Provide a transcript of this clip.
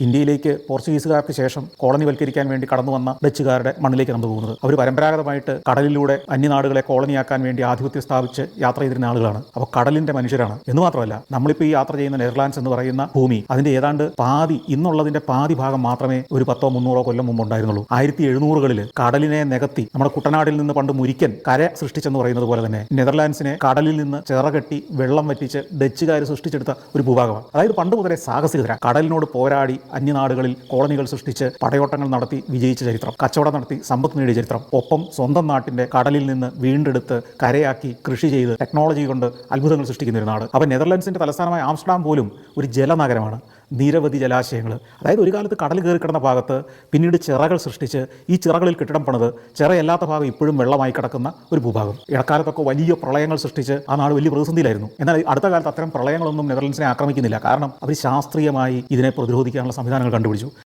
ഇന്ത്യയിലേക്ക് പോർച്ചുഗീസുകാർക്ക് ശേഷം കോളനിവൽക്കരിക്കാൻ വേണ്ടി കടന്നു വന്ന ഡച്ചുകാരുടെ മണ്ണിലേക്ക് നമ്മൾ പോകുന്നത്. അവർ പരമ്പരാഗതമായിട്ട് കടലിലൂടെ അന്യനാടുകളെ കോളനിയാക്കാൻ വേണ്ടി ആധിപത്യം സ്ഥാപിച്ച് യാത്ര ചെയ്തിരുന്ന ആളുകളാണ്. അപ്പോൾ കടലിന്റെ മനുഷ്യരാണ്. എന്ന് മാത്രമല്ല നമ്മളിപ്പോൾ ഈ യാത്ര ചെയ്യുന്ന നെതർലാൻഡ്സ് എന്ന് പറയുന്ന ഭൂമി അതിന്റെ ഏതാണ്ട് പാതി ഇന്നുള്ളതിന്റെ പാതി ഭാഗം മാത്രമേ ഒരു പത്തോ മുന്നൂറോ കൊല്ലം മുമ്പ് ഉണ്ടായിരുന്നുള്ളൂ. ആയിരത്തി എഴുന്നൂറുകളിൽ കടലിനെ നികത്തി നമ്മുടെ കുട്ടനാടിൽ നിന്ന് പണ്ട് മുരിക്കൻ കര സൃഷ്ടിച്ചെന്ന് പറയുന്നത് പോലെ തന്നെ നെതർലാൻഡ്സിനെ കടലിൽ നിന്ന് ചിറകെട്ടി വെള്ളം വറ്റിച്ച് ഡച്ചുകാർ സൃഷ്ടിച്ചെടുത്ത ഒരു ഭൂഭാഗമാണ്. അതായത് പണ്ട് മുതലേ സാഹസികത കടലിനോട് പോരാടി അന്യനാടുകളിൽ കോളനികൾ സൃഷ്ടിച്ച് പടയോട്ടങ്ങൾ നടത്തി വിജയിച്ച ചരിത്രം കച്ചവടം നടത്തി സമ്പത്ത് നേടിയ ചരിത്രം ഒപ്പം സ്വന്തം നാട്ടിന്റെ കടലിൽ നിന്ന് വീണ്ടെടുത്ത് കരയാക്കി കൃഷി ചെയ്ത് ടെക്നോളജി കൊണ്ട് അത്ഭുതങ്ങൾ സൃഷ്ടിക്കുന്ന ഒരു നാട്. അപ്പോൾ നെതർലാൻഡ്സിന്റെ തലസ്ഥാനമായ ആംസ്റ്റർഡാം പോലും ഒരു ജലനഗരമാണ്. നിരവധി ജലാശയങ്ങൾ. അതായത് ഒരു കാലത്ത് കടൽ കയറി കിടന്ന ഭാഗത്ത് പിന്നീട് ചിറകൾ സൃഷ്ടിച്ച് ഈ ചിറകളിൽ കെട്ടിടം പണിത് ചിറയല്ലാത്ത ഭാഗം ഇപ്പോഴും വെള്ളമായി കിടക്കുന്ന ഒരു ഭൂഭാഗം. ഇടക്കാലത്തൊക്കെ വലിയ പ്രളയങ്ങൾ സൃഷ്ടിച്ച് ആ നാട് വലിയ പ്രതിസന്ധിയിലായിരുന്നു. എന്നാൽ അടുത്ത കാലത്ത് അത്തരം പ്രളയങ്ങളൊന്നും നെതർലൻഡ്സിനെ ആക്രമിക്കുന്നില്ല. കാരണം അവർ ശാസ്ത്രീയമായി ഇതിനെ പ്രതിരോധിക്കാനുള്ള സംവിധാനങ്ങൾ കണ്ടുപിടിച്ചു.